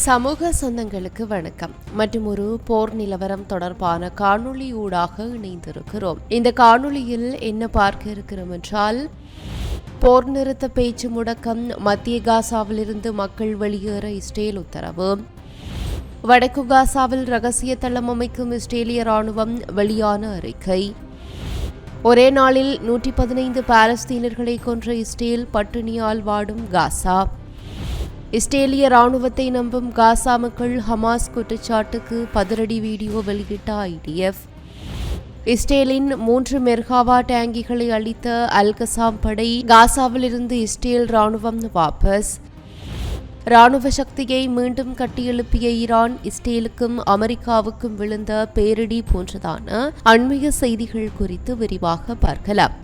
சமூக சொந்தங்களுக்கு வணக்கம். மற்றும் ஒரு போர் நிலவரம் தொடர்பான காணொளி ஊடாக இணைந்திருக்கிறோம். இந்த காணொளியில் என்ன பார்க்க இருக்கிறோம் என்றால் போர் நிறுத்த பேச்சு முடக்கம் மத்திய காசாவிலிருந்து மக்கள் வெளியேற இஸ்ரேல் உத்தரவு வடக்கு காசாவில் ரகசிய தளம் அமைக்கும் இஸ்ரேலிய ராணுவம் வெளியான அறிக்கை ஒரே நாளில் நூற்றி பதினைந்து பாலஸ்தீனர்களை கொன்ற இஸ்ரேல் பட்டினியால் வாடும் காசா இஸ்ரேலிய ராணுவத்தை நம்பும் காசா மக்கள் ஹமாஸ் குற்றச்சாட்டுக்கு பதிலடி வீடியோ வெளியிட்ட ஐடிஎஃப் இஸ்ரேலின் மூன்று மெர்காவா டேங்கிகளை அளித்த அல்கசாம் படை காசாவிலிருந்து இஸ்ரேல் ராணுவம் வாபஸ். ராணுவ சக்தியை மீண்டும் கட்டியெழுப்பிய ஈரான் இஸ்ரேலுக்கும் அமெரிக்காவுக்கும் விழுந்த பேரிடி போன்றதான அண்மைய செய்திகள் குறித்து விரிவாக பார்க்கலாம்.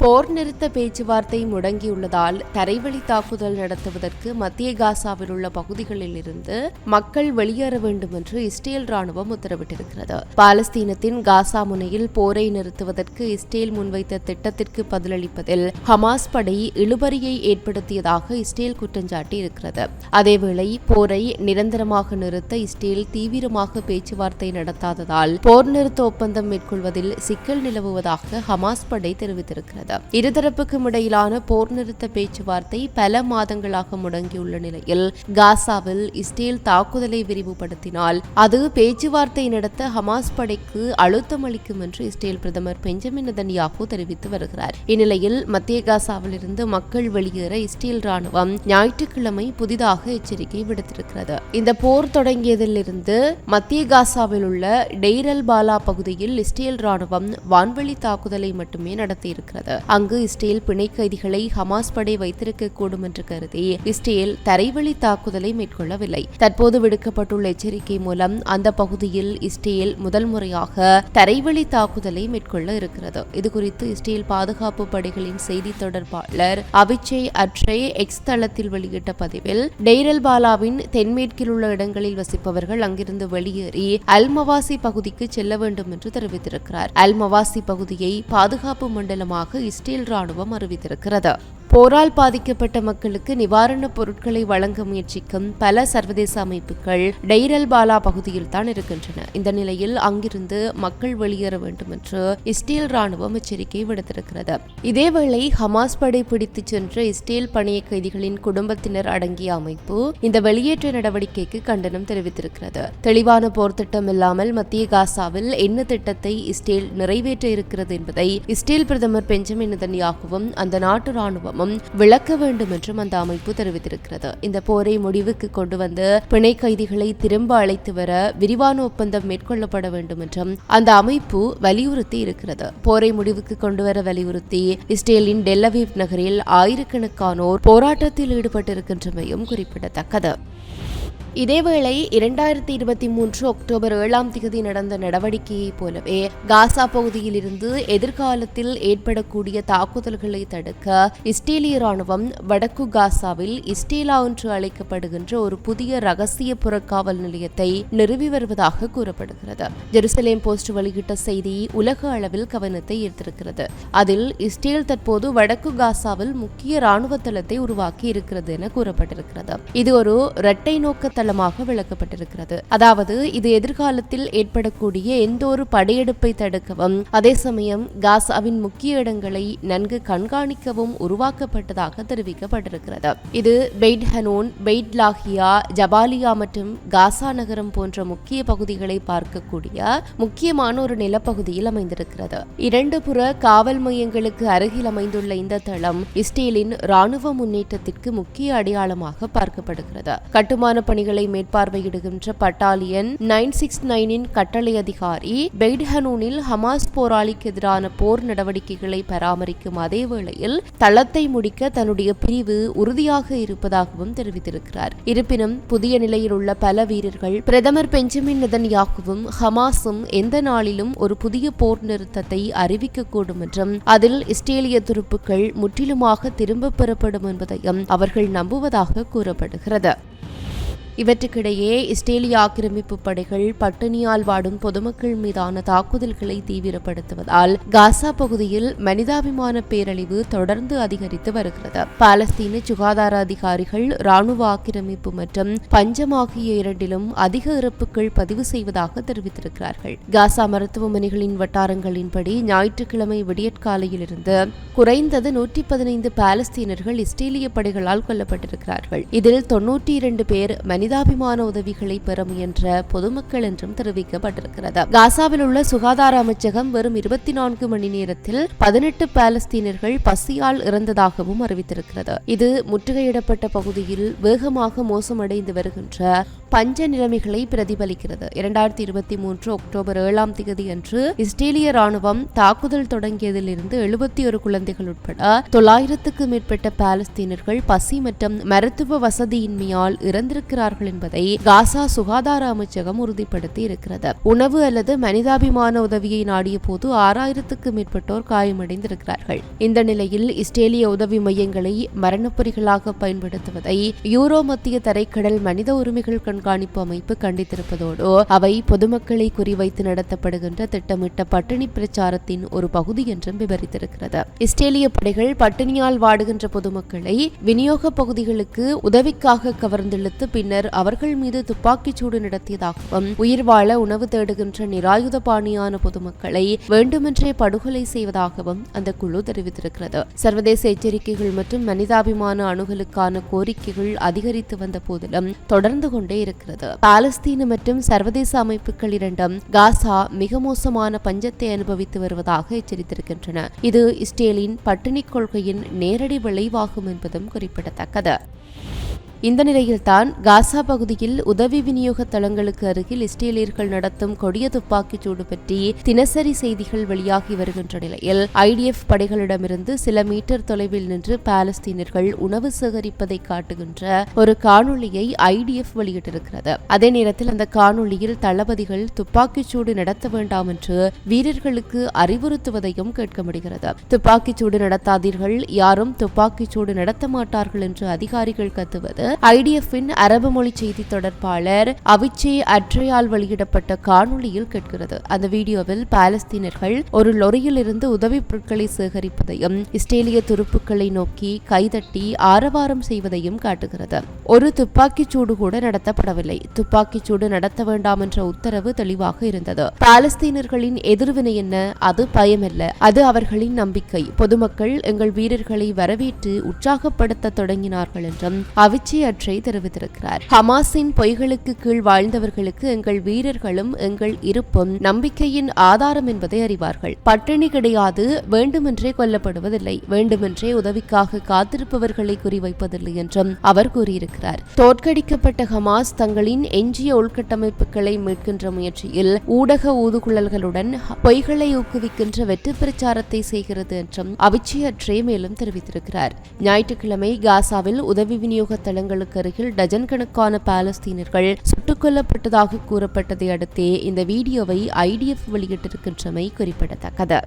போர் நிறுத்த பேச்சுவார்த்தை முடங்கியுள்ளதால் தரைவழி தாக்குதல் நடத்துவதற்கு மத்திய காசாவில் உள்ள பகுதிகளில் இருந்து மக்கள் வெளியேற வேண்டும் என்று இஸ்ரேல் ராணுவம் உத்தரவிட்டிருக்கிறது. பாலஸ்தீனத்தின் காசா முனையில் போரை நிறுத்துவதற்கு இஸ்ரேல் முன்வைத்த திட்டத்திற்கு பதிலளிப்பதில் ஹமாஸ் படை இழுபறியை ஏற்படுத்தியதாக இஸ்ரேல் குற்றஞ்சாட்டி இருக்கிறது. அதேவேளை போரை நிரந்தரமாக நிறுத்த இஸ்ரேல் தீவிரமாக பேச்சுவார்த்தை நடத்தாததால் போர் நிறுத்த ஒப்பந்தம் மேற்கொள்வதில் சிக்கல் நிலவுவதாக ஹமாஸ் படை தெரிவித்திருக்கிறது. வருகிறது இருதரப்புக்கும் இடையிலான போர் நிறுத்த பேச்சுவார்த்தை பல மாதங்களாக முடங்கியுள்ள நிலையில் காசாவில் இஸ்ரேல் தாக்குதலை விரிவுபடுத்தினால் அது பேச்சுவார்த்தை நடத்த ஹமாஸ் படைக்கு அழுத்தம் அளிக்கும் என்று இஸ்ரேல் பிரதமர் பெஞ்சமின் நதன்யாகு தெரிவித்து வருகிறார். இந்நிலையில் மத்திய காசாவிலிருந்து மக்கள் வெளியேற இஸ்ரேல் ராணுவம் ஞாயிற்றுக்கிழமை புதிதாக எச்சரிக்கை விடுத்திருக்கிறது. இந்த போர் தொடங்கியதிலிருந்து மத்திய காசாவில் உள்ள டெய்ரல் பாலா பகுதியில் இஸ்ரேல் ராணுவம் வான்வெளி தாக்குதலை மட்டுமே நடத்தியிருக்கிறது. அங்கு இஸ்ரேல் பிணை கைதிகளை ஹமாஸ் படை வைத்திருக்க கூடும் என்று கருதி இஸ்ரேல் தரைவழி தாக்குதலை மேற்கொள்ளவில்லை. தற்போது விடுக்கப்பட்டுள்ள எச்சரிக்கை மூலம் அந்த பகுதியில் இஸ்ரேல் முதல் முறையாக தரைவழி தாக்குதலை மேற்கொள்ள இருக்கிறது. இதுகுறித்து இஸ்ரேல் பாதுகாப்பு படைகளின் செய்தி தொடர்பாளர் அவிச்சே அட்ரே எக்ஸ் தளத்தில் வெளியிட்ட பதிவில் டெய்ரல் பாலாவின் தென்மேற்கில் உள்ள இடங்களில் வசிப்பவர்கள் அங்கிருந்து வெளியேறி அல்மவாசி பகுதிக்கு செல்ல வேண்டும் என்று தெரிவித்திருக்கிறார். அல்மவாசி பகுதியை பாதுகாப்பு மண்டலமாக இஸ்ரேல் ராணுவம் அறிவித்திருக்கிறது. போரால் பாதிக்கப்பட்ட மக்களுக்கு நிவாரணப் பொருட்களை வழங்க முயற்சிக்கும் பல சர்வதேச அமைப்புகள் டெய்ரல் பாலா பகுதியில் தான் இருக்கின்றன. இந்த நிலையில் அங்கிருந்து மக்கள் வெளியேற வேண்டும் என்று இஸ்ரேல் ராணுவம் எச்சரிக்கை விடுத்திருக்கிறது. இதேவேளை ஹமாஸ் படை பிடித்துச் சென்ற இஸ்ரேல் பணிய கைதிகளின் குடும்பத்தினர் அடங்கிய அமைப்பு இந்த வெளியேற்ற நடவடிக்கைக்கு கண்டனம் தெரிவித்திருக்கிறது. தெளிவான போர் திட்டம் இல்லாமல் மத்திய காசாவில் என்ன திட்டத்தை இஸ்ரேல் நிறைவேற்ற இருக்கிறது என்பதை இஸ்ரேல் பிரதமர் பெஞ்சமின் தனியாகவும் அந்த நாட்டு ராணுவமும் விளக்க வேண்டும் என்றும் அந்த அமைப்பு தெரிவித்திருக்கிறது. இந்த போரை முடிவுக்கு கொண்டு வந்து பிணை கைதிகளை திரும்ப அழைத்து வர விரிவான ஒப்பந்தம் மேற்கொள்ளப்பட வேண்டும் என்றும் அந்த அமைப்பு வலியுறுத்தி இருக்கிறது. போரை முடிவுக்கு கொண்டு வர வலியுறுத்தி இஸ்ரேலின் டெல்லவீவ் நகரில் ஆயிரக்கணக்கானோர் போராட்டத்தில் ஈடுபட்டிருக்கின்றமையும் குறிப்பிடத்தக்கது. இதேவேளை இரண்டாயிரத்தி இருபத்தி மூன்று அக்டோபர் ஏழாம் தேதி நடந்த நடவடிக்கையைப் போலவே காசா பகுதியில் இருந்து எதிர்காலத்தில் ஏற்படக்கூடிய தாக்குதல்களை தடுக்க இஸ்ரேலிய ராணுவம் வடக்கு காசாவில் இஸ்டேலா என்று அழைக்கப்படுகின்ற ஒரு புதிய ரகசிய புறக்காவல் நிலையத்தை நிறுவி வருவதாக கூறப்படுகிறது. ஜெருசலேம் போஸ்ட் வெளியிட்ட செய்தி உலக அளவில் கவனத்தை ஈர்த்திருக்கிறது. அதில் இஸ்ரேல் தற்போது வடக்கு காசாவில் முக்கிய ராணுவ தளத்தை உருவாக்கி இருக்கிறது என கூறப்பட்டிருக்கிறது. இது ஒரு இரட்டை நோக்க தளமாக விளக்கப்பட்டிருக்கிறது. அதாவது இது எதிர்காலத்தில் ஏற்படக்கூடிய எந்த ஒரு படையெடுப்பை தடுக்கவும் அதே சமயம் காசாவின் முக்கிய இடங்களை நன்கு கண்காணிக்கவும் உருவாக்கப்பட்டதாக தெரிவிக்கப்பட்டிருக்கிறது. இது Beit Hanoun Beit Lahia Jabalia மற்றும் காசா நகரம் போன்ற முக்கிய பகுதிகளை பார்க்கக்கூடிய முக்கியமான ஒரு நிலப்பகுதியில் அமைந்திருக்கிறது. இரண்டு புற காவல் மையங்களுக்கு அருகில் அமைந்துள்ள இந்த தளம் இஸ்ரேலின் ராணுவ முன்னேற்றத்திற்கு முக்கிய அடையாளமாக பார்க்கப்படுகிறது. கட்டுமான பணிகள் பணிகளை மேற்பார்வையிடுகின்ற பட்டாலியன் நைன் சிக்ஸ் நைனின் கட்டளை அதிகாரி பெய்ட்ஹனூனில் ஹமாஸ் போராளிக்கு எதிரான போர் நடவடிக்கைகளை பராமரிக்கும் அதே வேளையில் தளத்தை முடிக்க தன்னுடைய பிரிவு உறுதியாக இருப்பதாகவும் தெரிவித்திருக்கிறார். இருப்பினும் புதிய நிலையில் உள்ள பல வீரர்கள் பிரதமர் பெஞ்சமின் நெதன்யாகுவும் ஹமாஸும் எந்த நாளிலும் ஒரு புதிய போர் நிறுத்தத்தை அறிவிக்கக்கூடும் என்றும் அதில் இஸ்ரேலிய துருப்புக்கள் முற்றிலுமாக திரும்பப் பெறப்படும் என்பதையும் அவர்கள் நம்புவதாக கூறப்படுகிறது. இவற்றுக்கிடையே இஸ்ரேலிய ஆக்கிரமிப்பு படைகள் பட்டினியால் வாடும் பொதுமக்கள் மீதான தாக்குதல்களை தீவிரப்படுத்துவதால் காசா பகுதியில் மனிதாபிமான பேரழிவு தொடர்ந்து அதிகரித்து வருகிறது. பாலஸ்தீன சுகாதார அதிகாரிகள் ராணுவ ஆக்கிரமிப்பு மற்றும் பஞ்சம் ஆகிய இரண்டிலும் அதிக இறப்புகள் பதிவு செய்வதாக தெரிவித்திருக்கிறார்கள். காசா மருத்துவமனைகளின் வட்டாரங்களின்படி ஞாயிற்றுக்கிழமை விடியற்காலையிலிருந்து குறைந்தது நூற்றி பதினைந்து பாலஸ்தீனர்கள் இஸ்ரேலிய படைகளால் கொல்லப்பட்டிருக்கிறார்கள். இதில் தொன்னூற்றி இரண்டு பேர் மனிதாபிமான உதவிகளை பெற முயன்ற பொதுமக்கள் என்றும் தெரிவிக்கப்பட்டிருக்கிறது. காசாவில் உள்ள சுகாதார அமைச்சகம் வெறும் இருபத்தி நான்கு மணி நேரத்தில் பதினெட்டு பாலஸ்தீனர்கள் பசியால் இறந்ததாகவும் அறிவித்திருக்கிறது. இது முற்றுகையிடப்பட்ட பகுதியில் வேகமாக மோசமடைந்து வருகின்ற பஞ்ச நிலைமைகளை பிரதிபலிக்கிறது. இரண்டாயிரத்தி இருபத்தி மூன்று அக்டோபர் ஏழாம் தேதி அன்று இஸ்ரேலிய ராணுவம் தாக்குதல் தொடங்கியதிலிருந்து எழுபத்தி ஒரு குழந்தைகள் உட்பட தொள்ளாயிரத்துக்கு மேற்பட்ட பாலஸ்தீனர்கள் பசி மற்றும் மருத்துவ வசதியின்மையால் இறந்திருக்கிறார்கள் என்பதை காசா சுகாதார அமைச்சகம் உறுதிப்படுத்தி இருக்கிறது உணவு அல்லது மனிதாபிமான உதவியை நாடிய போது ஆறாயிரத்துக்கு மேற்பட்டோர் காயமடைந்திருக்கிறார்கள். இந்த நிலையில் இஸ்ரேலிய உதவி மையங்களை மரணப்பொறிகளாக பயன்படுத்துவதை யூரோ மத்திய தரைக்கடல் மனித உரிமைகள் கண்காணிப்பு அமைப்பு கண்டித்திருப்பதோடு அவை பொதுமக்களை குறிவைத்து நடத்தப்படுகின்ற திட்டமிட்ட பட்டினி பிரச்சாரத்தின் ஒரு பகுதி என்றும் விவரித்திருக்கிறது. இஸ்ரேலிய படைகள் பட்டினியால் வாடுகின்ற பொதுமக்களை விநியோக பகுதிகளுக்கு உதவிக்காக கவர்ந்தெழுத்து பின்னர் அவர்கள் மீது துப்பாக்கிச் சூடு நடத்தியதாகவும் உயிர் வாழ உணவு தேடுகின்ற நிராயுத பாணியான பொதுமக்களை வேண்டுமென்றே படுகொலை செய்வதாகவும் அந்த குழு தெரிவித்திருக்கிறது. சர்வதேச எச்சரிக்கைகள் மற்றும் மனிதாபிமான அணுகலுக்கான கோரிக்கைகள் அதிகரித்து வந்த போதிலும் தொடர்ந்து கொண்டே இருக்கிறது பாலஸ்தீன மற்றும் சர்வதேச அமைப்புகள் இரண்டும் காசா மிக மோசமான பஞ்சத்தை அனுபவித்து வருவதாக எச்சரித்திருக்கின்றன. இது இஸ்ரேலின் பட்டினி கொள்கையின் நேரடி விளைவாகும் என்பதும் குறிப்பிடத்தக்கது. இந்த நிலையில்தான் காசா பகுதியில் உதவி விநியோக தளங்களுக்கு அருகில் இஸ்ரேலியர்கள் நடத்தும் கொடிய துப்பாக்கிச் சூடு பற்றி தினசரி செய்திகள் வெளியாகி வருகின்ற நிலையில் ஐடிஎஃப் படைகளிடமிருந்து சில மீட்டர் தொலைவில் நின்று பாலஸ்தீனர்கள் உணவு சேகரிப்பதை காட்டுகின்ற ஒரு காணொளியை ஐடிஎஃப் வெளியிட்டிருக்கிறது. அதே நேரத்தில் அந்த காணொளியில் தளபதிகள் துப்பாக்கிச் சூடு நடத்த வேண்டாம் என்று வீரர்களுக்கு அறிவுறுத்துவதையும் கேட்க முடிகிறது. துப்பாக்கிச் சூடு நடத்தாதீர்கள் யாரும் துப்பாக்கிச் சூடு நடத்த மாட்டார்கள் என்று அதிகாரிகள் கத்துவது ஐடிஎஃப்பின் அரபு மொழி செய்தி தொடர்பாளர் அவிச்சே அட்ரையால் வெளியிடப்பட்ட காணொளியில் கேட்கிறது. அந்த வீடியோவில் பாலஸ்தீனர்கள் ஒரு லொரியில் இருந்து உதவிப் பொருட்களை சேகரிப்பதையும் இஸ்ரேலிய துருப்புக்களை நோக்கி கைதட்டி ஆரவாரம் செய்வதையும் காட்டுகிறது. ஒரு துப்பாக்கிச் சூடு கூட நடத்தப்படவில்லை. துப்பாக்கிச் சூடு நடத்த வேண்டாம் என்ற உத்தரவு தெளிவாக இருந்தது. பாலஸ்தீனர்களின் எதிர்வினை என்ன? அது பயமல்ல. அது அவர்களின் நம்பிக்கை. பொதுமக்கள் எங்கள் வீரர்களை வரவேற்று உற்சாகப்படுத்த தொடங்கினார்கள் என்றும் அவிச்சி அற்றை தெரிவித்திருக்கிறார். ஹமாஸின் பொய்களுக்கு கீழ் வாழ்ந்தவர்களுக்கு எங்கள் வீரர்களும் எங்கள் இருப்பும் நம்பிக்கையின் ஆதாரம் என்பதை அறிவார்கள். பட்டினி கிடையாது. வேண்டுமென்றே கொல்லப்படுவதில்லை. வேண்டுமென்றே உதவிக்காக காத்திருப்பவர்களை குறிவைப்பதில்லை என்றும் அவர் கூறியிருக்கிறார். தோற்கடிக்கப்பட்ட ஹமாஸ் தங்களின் எஞ்சிய உள்கட்டமைப்புகளை மீட்கின்ற முயற்சியில் ஊடக ஊதுகுழல்களுடன் பொய்களை ஊக்குவிக்கின்ற வெற்றி பிரச்சாரத்தை செய்கிறது என்றும் அவிச்சியற்றே மேலும் தெரிவித்திருக்கிறார். ஞாயிற்றுக்கிழமை காசாவில் உதவி விநியோக தளங்களுக்கு அருகில் டஜன் கணக்கான பாலஸ்தீனர்கள் சுட்டுக் கொல்லப்பட்டதாக கூறப்பட்டதை அடுத்தே இந்த வீடியோவை ஐடிஎஃப் வெளியிட்டிருக்கின்றமை குறிப்பிடத்தக்கது.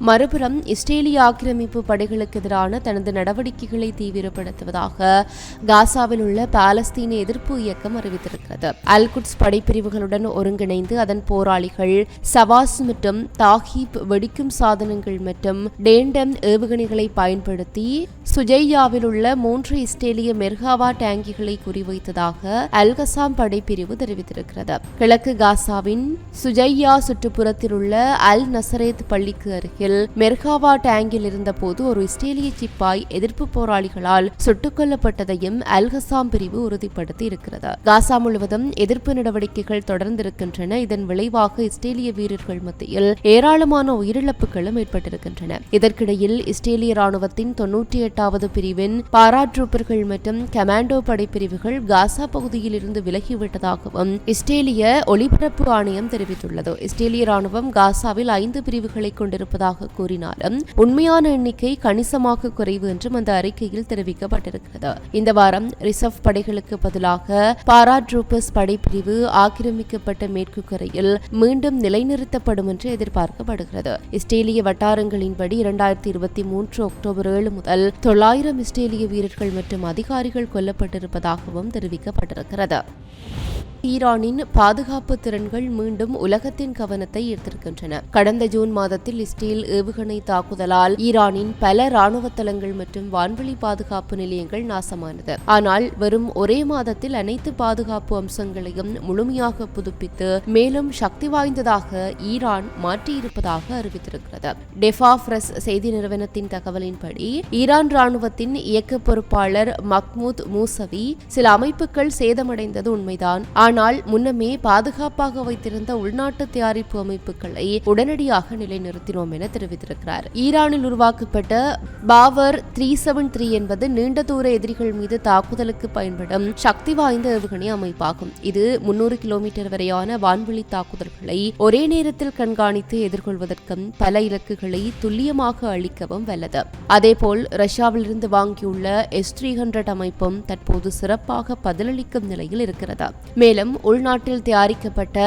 மறுபுறம் இஸ்ரேலிய ஆக்கிரமிப்பு படைகளுக்கு எதிரான தனது நடவடிக்கைகளை தீவிரப்படுத்துவதாக காசாவில் உள்ள பாலஸ்தீன எதிர்ப்பு இயக்கம் அறிவித்திருக்கிறது. அல்குட்ஸ் படைப்பிரிவுகளுடன் ஒருங்கிணைந்து அதன் போராளிகள் சவாஸ் மற்றும் தாஹீப் வெடிக்கும் சாதனங்கள் மற்றும் டேண்டம் ஏவுகணைகளை பயன்படுத்தி சுஜையாவில் உள்ள மூன்று இஸ்ரேலிய மெர்காவா டேங்கிகளை குறிவைத்ததாக அல்கசாம் படைப்பிரிவு தெரிவித்திருக்கிறது. கிழக்கு காசாவின் சுஜையா சுற்றுப்புறத்தில் உள்ள அல் நசரேத் பள்ளிக்கு அருகில் மெர்காவா டேங்கில் இருந்தபோது ஒரு இஸ்ரேலிய சிப்பாய் எதிர்ப்பு போராளிகளால் சுட்டுக் கொல்லப்பட்டதையும் அல்கசாம் பிரிவு உறுதிப்படுத்தி இருக்கிறது. காசா முழுவதும் எதிர்ப்பு நடவடிக்கைகள் தொடர்ந்திருக்கின்றன. இதன் விளைவாக இஸ்ரேலிய வீரர்கள் மத்தியில் ஏராளமான உயிரிழப்புகளும் ஏற்பட்டிருக்கின்றன. இதற்கிடையில் இஸ்ரேலிய ராணுவத்தின் தொன்னூற்றி எட்டாவது பிரிவின் பாராட்ரூப்பர்கள் மற்றும் கமாண்டோ படைப்பிரிவுகள் காசா பகுதியில் இருந்து விலகிவிட்டதாகவும் இஸ்ரேலிய ஒலிபரப்பு ஆணையம் தெரிவித்துள்ளது. இஸ்ரேலிய ராணுவம் காசாவில் ஐந்து பிரிவுகளை கொண்டிருப்பதாக இருப்பதாக கூறினாலும் உண்மையான எண்ணிக்கை கணிசமாக குறைவு என்றும் அந்த அறிக்கையில் தெரிவிக்கப்பட்டிருக்கிறது. இந்த வாரம் ரிசர்வ் படைகளுக்கு பதிலாக பாராட்ரூப்பர்ஸ் படைப்பிரிவு ஆக்கிரமிக்கப்பட்ட மேற்கு கரையில் மீண்டும் நிலைநிறுத்தப்படும் என்று எதிர்பார்க்கப்படுகிறது. இஸ்ரேலிய வட்டாரங்களின்படி இரண்டாயிரத்தி இருபத்தி மூன்று அக்டோபர் ஏழு முதல் தொள்ளாயிரம் இஸ்ரேலிய வீரர்கள் மற்றும் அதிகாரிகள் கொல்லப்பட்டிருப்பதாகவும் தெரிவிக்கப்பட்டிருக்கிறது. ஈரானின் பாதுகாப்பு திறன்கள் மீண்டும் உலகத்தின் கவனத்தை ஈர்த்திருக்கின்றன. கடந்த ஜூன் மாதத்தில் இஸ்ரேல் ஏவுகணை தாக்குதலால் ஈரானின் பல ராணுவ தளங்கள் மற்றும் வான்வெளி பாதுகாப்பு நிலையங்கள் நாசமானது. ஆனால் வெறும் ஒரே மாதத்தில் அனைத்து பாதுகாப்பு அம்சங்களையும் முழுமையாக புதுப்பித்து மேலும் சக்தி வாய்ந்ததாக ஈரான் மாற்றியிருப்பதாக அறிவித்திருக்கிறது. டெஃபா பிரஸ் செய்தி நிறுவனத்தின் தகவலின்படி ஈரான் ராணுவத்தின் இயக்க பொறுப்பாளர் மக்மூத் மூசவி சில அமைப்புகள் சேதமடைந்தது உண்மைதான். ஆனால் ஆனால் முன்னமே பாதுகாப்பாக வைத்திருந்த உள்நாட்டு தயாரிப்பு அமைப்புகளை உடனடியாக நிலைநிறுத்தினோம் என தெரிவித்திருக்கிறார். ஈரானில் உருவாக்கப்பட்ட பாவர் த்ரீ செவன் த்ரீ என்பது நீண்ட தூர எதிரிகள் மீது தாக்குதலுக்கு பயன்படும் சக்தி வாய்ந்த ஏவுகணை அமைப்பாகும். இது முன்னூறு கிலோமீட்டர் வரையான வான்வெளி தாக்குதல்களை ஒரே நேரத்தில் கண்காணித்து எதிர்கொள்வதற்கும் பல இலக்குகளை துல்லியமாக அளிக்கவும் வல்லது. அதேபோல் ரஷ்யாவிலிருந்து வாங்கியுள்ள எஸ் த்ரீ ஹண்ட்ரட் அமைப்பும் தற்போது சிறப்பாக பதிலளிக்கும் நிலையில் இருக்கிறது. மேலும் உள்நாட்டில் தயாரிக்கப்பட்ட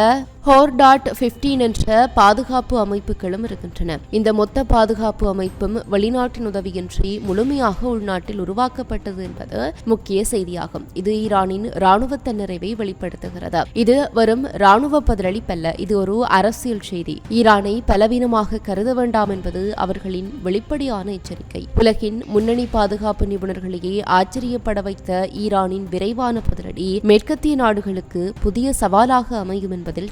ஹோர்டாட் பிப்டீன் என்ற பாதுகாப்பு அமைப்புகளும் இருக்கின்றன. இந்த மொத்த பாதுகாப்பு அமைப்பும் வெளிநாட்டின் உதவியின்றி முழுமையாக உள்நாட்டில் உருவாக்கப்பட்டது என்பது முக்கிய செய்தியாகும். இது ஈரானின் ராணுவ தன்னிறைவை வெளிப்படுத்துகிறது. இது வெறும் ராணுவ பதிலளிப்பல்ல இது ஒரு அரசியல் செய்தி. ஈரானை பலவீனமாக கருத வேண்டாம் என்பது அவர்களின் வெளிப்படையான எச்சரிக்கை. உலகின் முன்னணி பாதுகாப்பு நிபுணர்களையே ஆச்சரியப்பட வைத்த ஈரானின் விரைவான பதிலடி மேற்கத்திய நாடுகளுக்கு புதிய சவாலாக அமையும் என்பதில்